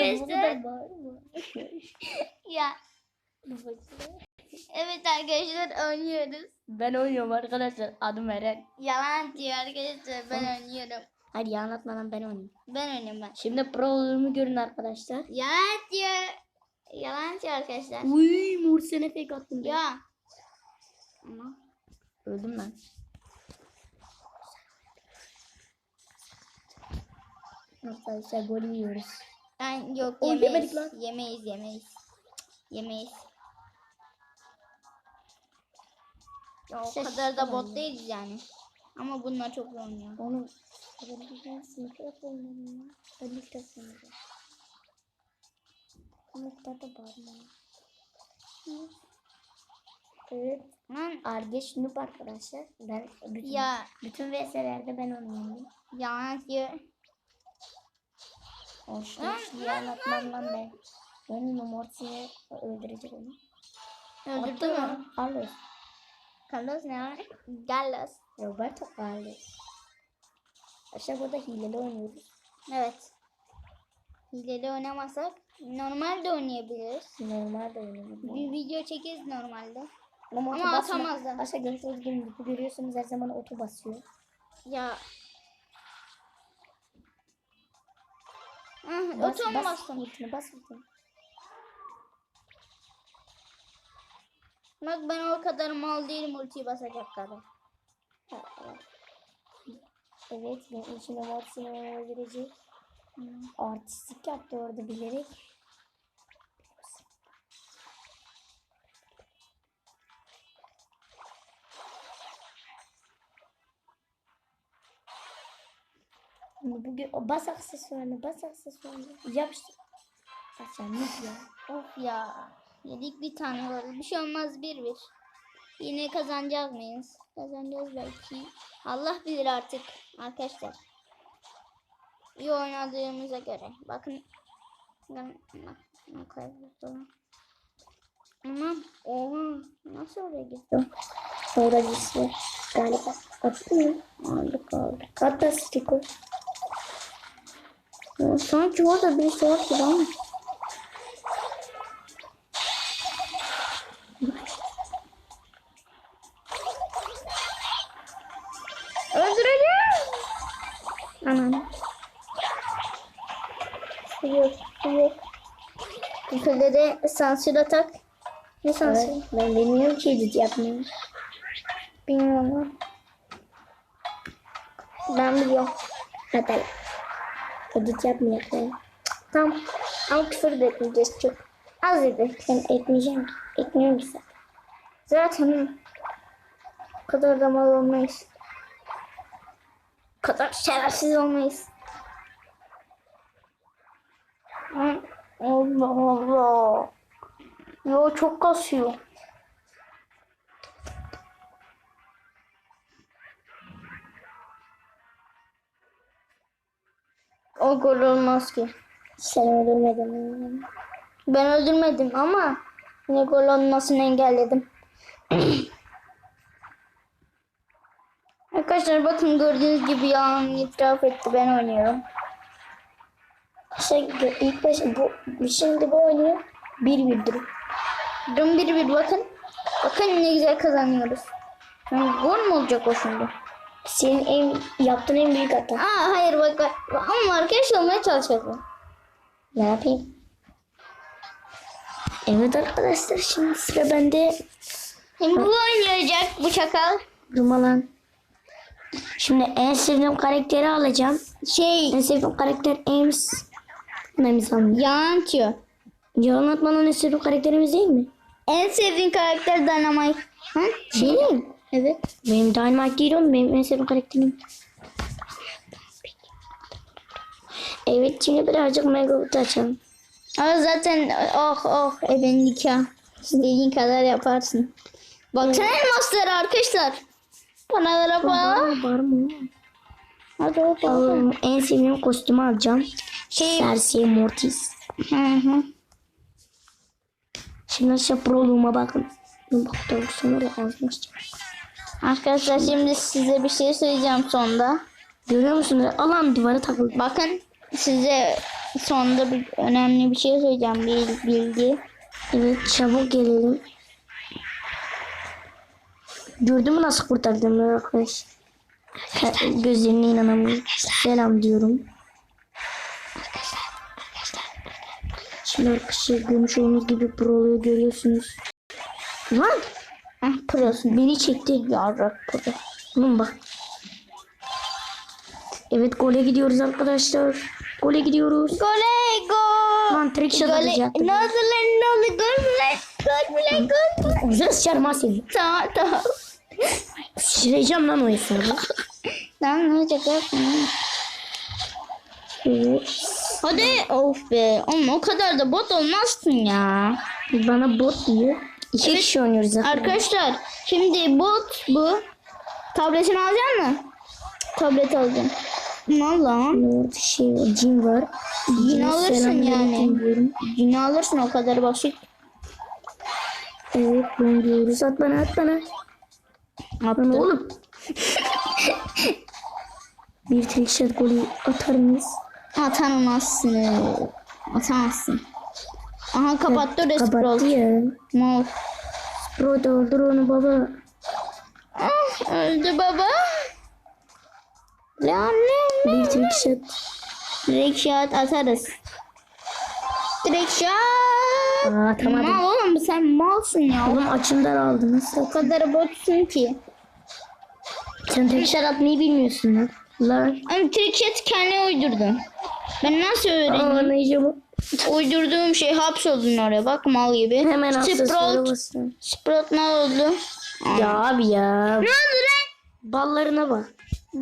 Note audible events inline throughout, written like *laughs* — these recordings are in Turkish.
arkadaşlar. *laughs* Ya. Evet arkadaşlar oynuyoruz. Ben oynuyorum arkadaşlar. Adım Eren. Yalan diyor arkadaşlar ben oynuyorum. Hadi ya anlatmadan ben oynayayım. Ben oynuyorum ben. Şimdi proluğumu görün arkadaşlar. Yalan diyor. Yalan diyor arkadaşlar. Uy Mursene fake attım. Ya. Ama. Öldüm ben. Arkadaşlar gol yiyoruz. Ben yok Oy, yemeyiz. yemedik lan. Yemeyiz yemeyiz. Yemeyiz. Ya o Ses kadar da bot değiliz yani. Ama bunlar çok oynuyor. Onu ben bir sınıfta yapıyorum ya. Ben ilk defa oynuyorum. Ama kadar da bağırma. Evet. Lan Argeç Noob arkadaşlar. Ben bütün, ya bütün VS'lerde ben onu yendim. yalan diyor. Lan, anlatmam lan ben. Ben Numorti'yi öldürecek onu. Öldürdü mü? Carlos. Carlos ne var? Carlos. Roberto Carlos. Aşağı burada hileli oynuyoruz. Evet. Hileli oynamasak normalde oynayabiliriz. Normal de oynuyoruz. Bir video çekeriz normalde. Ama, Ama atamazlar. Aşağı gördüğünüz gibi görüyorsunuz her zaman oto basıyor. Ya. Bas, otuğumu bas, bastım. ultini bas ultini. Bak ben o kadar mal değilim ultiyi basacak kadar. Evet. Ben için Numorti'yi öldürecek. Artistik yaptı orada bilerek. Bugün bas aksesuarını, bas aksesuarını. Yapıştır. Açan ne ya? Of ya. Yedik bir tane var. Bir şey olmaz bir bir. Yine kazanacağız mıyız? Kazanacağız belki. Allah bilir artık arkadaşlar. İyi oynadığımıza göre. Bakın. Ama oha nasıl oraya gitti? Öğrencisi galiba. Attı mı? Aldık aldık. Hatta sticker. Ya Sanki orada birisi var gibi ama. Öldüreceğim. Anam. Yok, yok. Da sansür atak. Ne sansür? Evet, ben bilmiyorum ki edit yapmayı. Bilmiyorum. Ben biliyorum. Hadi. Edit yapmayı ben. Tamam. Ama küfür de etmeyeceğiz çok. Az dedi. Ben etmeyeceğim. Etmiyorum ki zaten. Zaten kadar da mal olmayız. Kadar şerefsiz olmayız. Allah Allah. Yo çok kasıyor. O gol olmaz ki. Sen öldürmedin. Ben öldürmedim ama yine gol olmasını engelledim. *clears throat* Arkadaşlar bakın gördüğünüz gibi yalan itiraf etti ben oynuyorum. Şey, ilk başta bu, şimdi bu oynuyor. Bir birdir. Dün bir bir bakın. Bakın ne güzel kazanıyoruz. Yani gol mu olacak o şimdi? Senin en, yaptığın en büyük hata. Aa hayır bak, bak. ama arkadaş olmaya çalışıyorum. Ne yapayım? Evet arkadaşlar şimdi sıra bende. Şimdi bu oynayacak bu çakal. Rumalan. Şimdi en sevdiğim karakteri alacağım. Şey En sevdiğim karakter Ames. Ames almıyor. yalan atıyor. Yalan atmanın en sevdiğim karakterimiz değil mi? En sevdiğin karakter Dynamite. Ha? Benim. Evet. Benim Dynamite değil oğlum. Benim en sevdiğim karakterim. Evet şimdi birazcık Megaboot açalım. Ama zaten oh oh eben nikah. İstediğin kadar yaparsın. Baksana elmasları arkadaşlar. Paralara bak. Var mı? Hadi. Allah'ım en sevdiğim kostümü alacağım. Şey. Cersei Mortis. Hı hı. Şimdi aşağı proluğuma bakın. Bak doğrusu öyle ağzını açacağım. Arkadaşlar şimdi size bir şey söyleyeceğim sonda. Görüyor musunuz? Allah'ım duvara takıldı. Bakın size sonunda bir önemli bir şey söyleyeceğim. Bir bilgi. Evet çabuk gelelim. Gördün mü nasıl kurtardım arkadaş? Ka- Gözlerine inanamıyorum. Selam diyorum. Şimdi arkadaşlar görmüş olduğunuz gibi pro'luyu görüyorsunuz. Lan Heh, prosun. beni çekti. Yarrak pro. Oğlum bak. Evet gole gidiyoruz arkadaşlar. Gole gidiyoruz. Gole gol. Lan trick shot atacaktım. Lan ne oldu? Lan? Lan? Gol mü? Güzel sıçarım ha seni. Tamam tamam. Şişireceğim lan o hesabı. Tamam ne olacak yapma. Evet. Hadi. Of be. Oğlum o kadar da bot olmazsın ya. Bana bot diyor. İki Evet. kişi oynuyoruz zaten. Arkadaşlar şimdi bot bu. Tabletini alacak mı? Tablet alacağım. Ne lan? Şey var, cin var. Cine alırsın yani. Yine alırsın o kadar basit. Evet ben diyoruz. At bana at bana. Lan oğlum. Bir tek shot golü atar mıyız? Atamazsın. Atamazsın. Aha kapattı orası Kapattı ya. Bro da öldür onu baba. Ah, öldü baba. Lan lan lan. Bir tek shot. Direkt shot atarız. Direkt shot. Aa, atamadım. Mal oğlum sen malsın ya. Oğlum açım daraldı. Nasıl? O kadar botsun ki. Sen tek shot atmayı bilmiyorsun lan. Lan. Ama trick shot kendine uydurdun. Ben nasıl öğreneyim? Anlayacağım. o. Uydurduğum şey hapsoldun oraya bak mal gibi. Hemen Sprout. Sprout ne oldu? Ya abi ya. Ne oldu lan? Ballarına bak.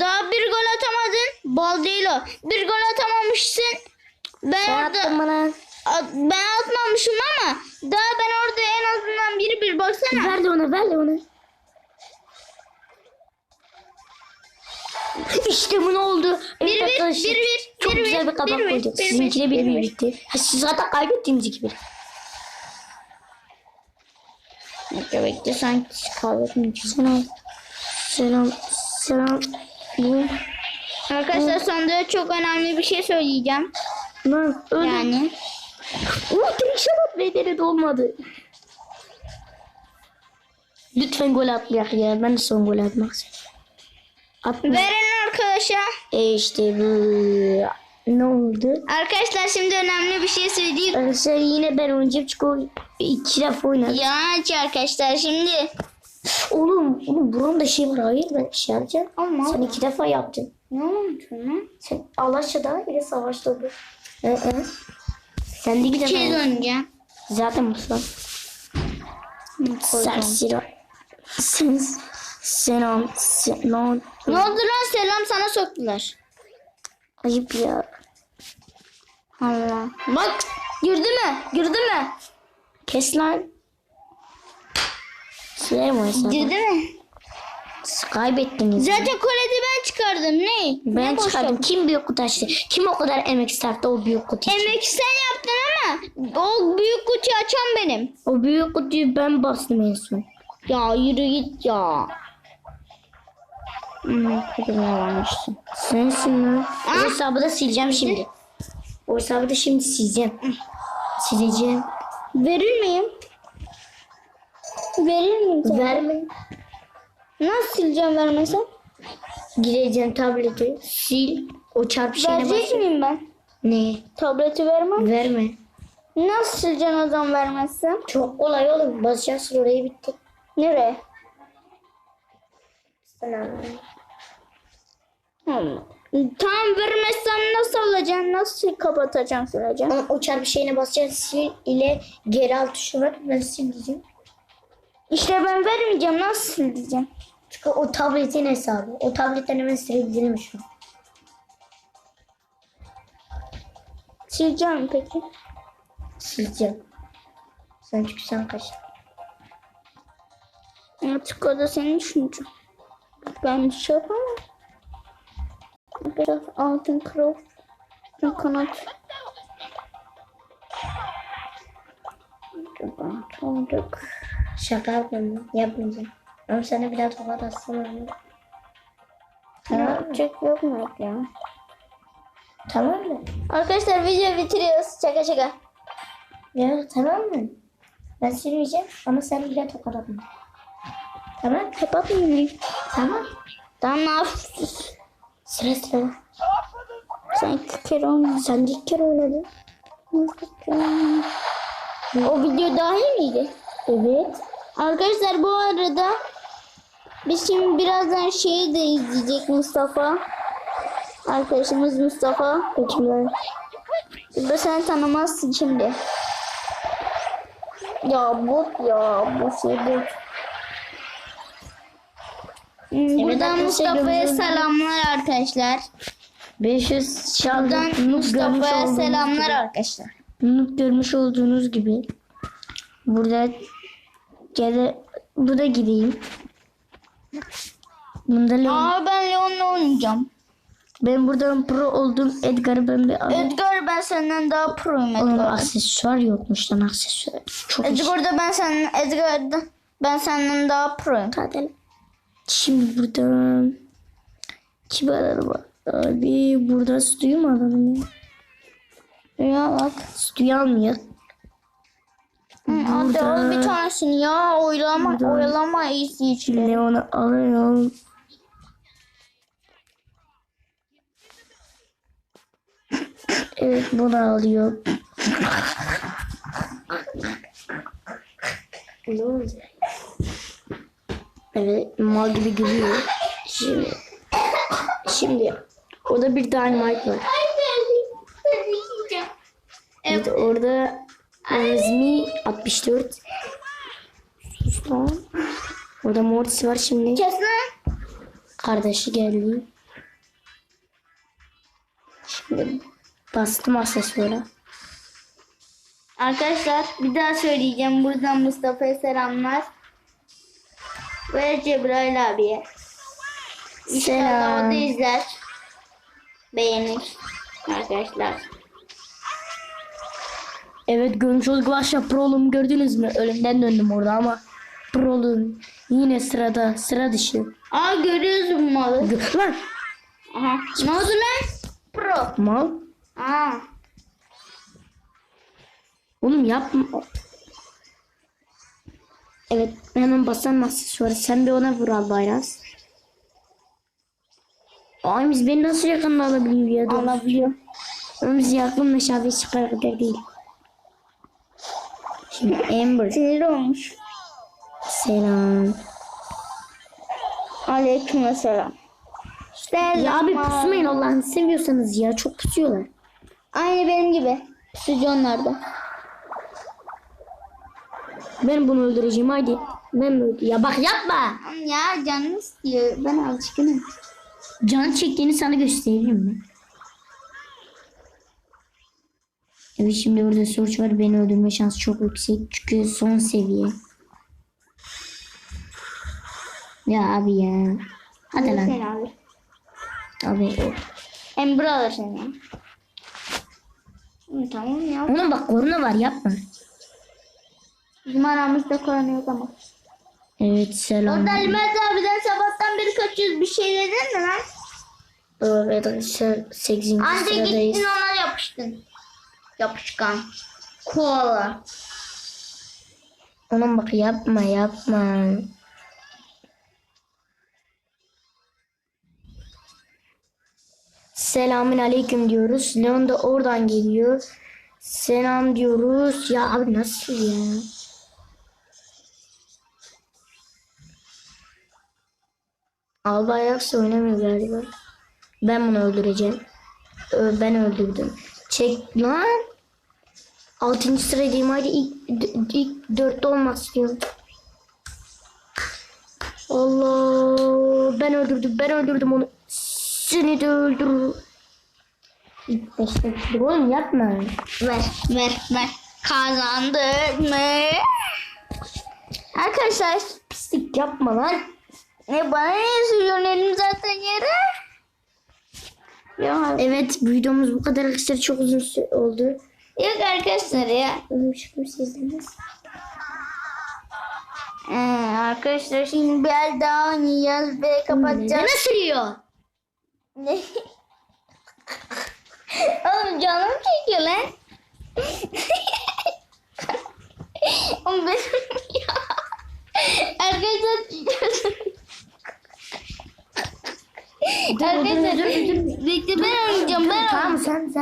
Daha bir gol atamadın. Bal değil o. Bir gol atamamışsın. Ben Sen orada attın bana. At- ben atmamışım ama daha ben orada en azından bir bir baksana. Ver de ona ver de ona. İşte bu ne oldu? Evet Bir bir, arkadaşlar, bir bir, Çok bir güzel bir, kabak bir bir, Sizinki de bir bitti. Ha, siz zaten kaybettiğiniz iki bir. Bekle bekle sanki kaybetmeyeceğim. Selam. Selam. Selam. Bu. Arkadaşlar sonunda çok önemli bir şey söyleyeceğim. Lan öldüm. Yani Oh Trişabat bedeli de olmadı. Lütfen gol atmayak ya. Ben de son gol atmak istiyorum. Atma. veren arkadaşa. E işte bu. Ne oldu? Arkadaşlar şimdi önemli bir şey söyleyeyim. Arkadaşlar yine ben oynayacağım çünkü o iki defa oynadım. Ya aç arkadaşlar şimdi. Oğlum, oğlum buramda şey var. Hayır ben şey yapacağım. Ama Sen iki defa yaptın. ne oldu lan? Sen Alaşa'da bir de savaşta oldu. Hı hı. Sen de Şey defa. oynayacağım. Zaten Musa. Serseri. Sen, selam. Selam. Ne oldu lan selam sana soktular. Ayıp ya. Allah. Bak girdi mi? Girdi mi? Kes lan. O hesabı. Girdi mi? Siz Kaybettiniz. Zaten koledi ben çıkardım. Ne? ben ne çıkardım. ver. Kim büyük kutu açtı? Kim o kadar emek sarftı o büyük kutu için? Emek sen yaptın ama o büyük kutuyu açan benim. O büyük kutuyu ben bastım en son. Ya yürü git ya. Hmm, kadın yalanmışsın. Sensin lan. O hesabı da sileceğim şimdi. O hesabı da şimdi sileceğim. Sileceğim. Verir miyim? Verir miyim? Verme. Nasıl sileceğim vermesem? Gireceğim tableti. Sil. O çarpı şeyine Verecek bas. miyim ben? Ne? Tableti vermem. Verme. Nasıl sileceksin o zaman vermezsem? Çok kolay oğlum. Basacaksın oraya bitti. Nereye? Sana. Allah. Tamam vermezsem nasıl alacaksın? Nasıl kapatacaksın sileceğim? O, o çarpı şeyine basacaksın. Sil ile geri al tuşu var. Ben sileceğim. İşte ben vermeyeceğim. Nasıl sileceğim? Çünkü o tabletin hesabı. O tabletten hemen silebilirim şu an. Sileceğim peki. Sileceğim. Sen çünkü sen kaç. Artık o da senin düşüncen. Ben bir şey yapamam. Biraz altın. Bir kanat. Olduk. Şaka lan. Yapmayacağım. Ama sana bir daha tokat olur. Ne yapacak yok mu ya? Tamam mı? Arkadaşlar video bitiriyoruz. Şaka şaka. Ya tamam mı? Ben silmeyeceğim ama sen bile tokat atma. Tamam. Kapatmayayım. Tamam. Tamam ne yapıyorsun? Sıra sıra. Sen iki kere oynadın. Sen de ilk kere oynadın. O video dahil miydi? Evet. Arkadaşlar bu arada biz şimdi birazdan şeyi de izleyecek Mustafa. Arkadaşımız Mustafa. Peki Bu sen tanımazsın şimdi. Ya bot ya bu şey bot. Buradan Mustafa'ya selamlar arkadaşlar. 500 Buradan şalgam. Noob görmüş Mustafa'ya selamlar gibi. arkadaşlar. Noob görmüş olduğunuz gibi. Burada gene bu da gideyim. Bunda Leon. Aa ben Leon'la oynayacağım. Ben buradan pro oldum. Edgar'ı ben bir alayım. Edgar ben senden daha proyum Onun Edgar. aksesuar yokmuş lan aksesuar. Çok. Edgar'da ben senden Edgar'da ben senden daha proyum. Hadi. Şimdi buradan kim alalım abi? Burada suyu mu alalım ya? Ya bak. Almayalım. Hı, Hadi al bir tanesini ya. Oylama, Buradan. oylama izleyicileri. Leon'u alıyorum. *coughs* Evet bunu alıyor. *coughs* ne oldu? Evet mal gibi gülüyor. Şimdi şimdi o da bir dynamite var. Evet orada Azmi 64 Sus lan. Orada Mortis var şimdi. Kes lan. Kardeşi geldi. Şimdi bastım aksesuara. Arkadaşlar bir daha söyleyeceğim. Buradan Mustafa'ya selamlar. Ve Cebrail abiye. İnşallah o da izler. Beğenir. Arkadaşlar. Evet görmüş olduk başta prolum gördünüz mü? Ölümden döndüm orada ama prolum yine sırada sıra dışı. Aa görüyoruz bu malı. Gö- Lan Aha. Ne oldu lan? Pro. mal. Aa. Oğlum yapma. Evet hemen basan aksesuarı. Sen bir ona vur al Bayraz. Ay biz beni nasıl yakında alabiliyor ya? Alabiliyor. Ama biz yakın mesafeye çıkar kadar değil. Şimdi Amber. Sinir olmuş. Selam. Aleyküm selam. Selam. Ya abi pusmayın Allah'ını seviyorsanız ya. Çok pusuyorlar. Aynı benim gibi. Pusucu onlarda. Ben bunu öldüreceğim haydi. Ben mi öldü? Ya bak yapma. Ya canım istiyor. Ben alışkınım. Can çektiğini sana göstereyim mi? Evet şimdi burada sonuç var. Beni öldürme şansı çok yüksek. Çünkü son seviye. Ya abi ya. Hadi lan. Sen alır. Abi. Ember alır seni. Tamam ya. Oğlum bak korona var yapma. Bizim aramızda korona yok ama. Evet selam. Orada Elmez abiden sabahtan beri kaçıyoruz. Bir şey dedin mi lan? Evet arkadaşlar 8. Anca sıradayız. gittin ona yapıştın. Yapışkan. Koala. Oğlum bak yapma yapma. Selamün aleyküm diyoruz. Leon da oradan geliyor. Selam diyoruz. Ya abi nasıl ya? Alba ayaksa oynamıyor galiba. Ben bunu öldüreceğim. Ben öldürdüm. Çek lan. Altıncı sıradayım. Hadi ilk, ilk dörtte olmak istiyorum. Allah. Ben öldürdüm. Ben öldürdüm onu. Seni de öldürürüm. İlk beşte bitirdim. Oğlum yapma. Ver ver ver. Kazandık mı? Arkadaşlar Pislik yapma lan. Ne bana ne sürüyorsun elim zaten yere. Ya Evet videomuz bu kadar arkadaşlar çok uzun oldu. yok arkadaşlar ya. Umarım sizdiniz. Ee, arkadaşlar şimdi bir el daha oynayacağız ve kapatacağız. Ne sürüyor? Ne? Oğlum canım çekiyor lan. Oğlum benim ya. *laughs* Arkadaşlar Dur. Bekle ben oynayacağım ben Tamam sen sen.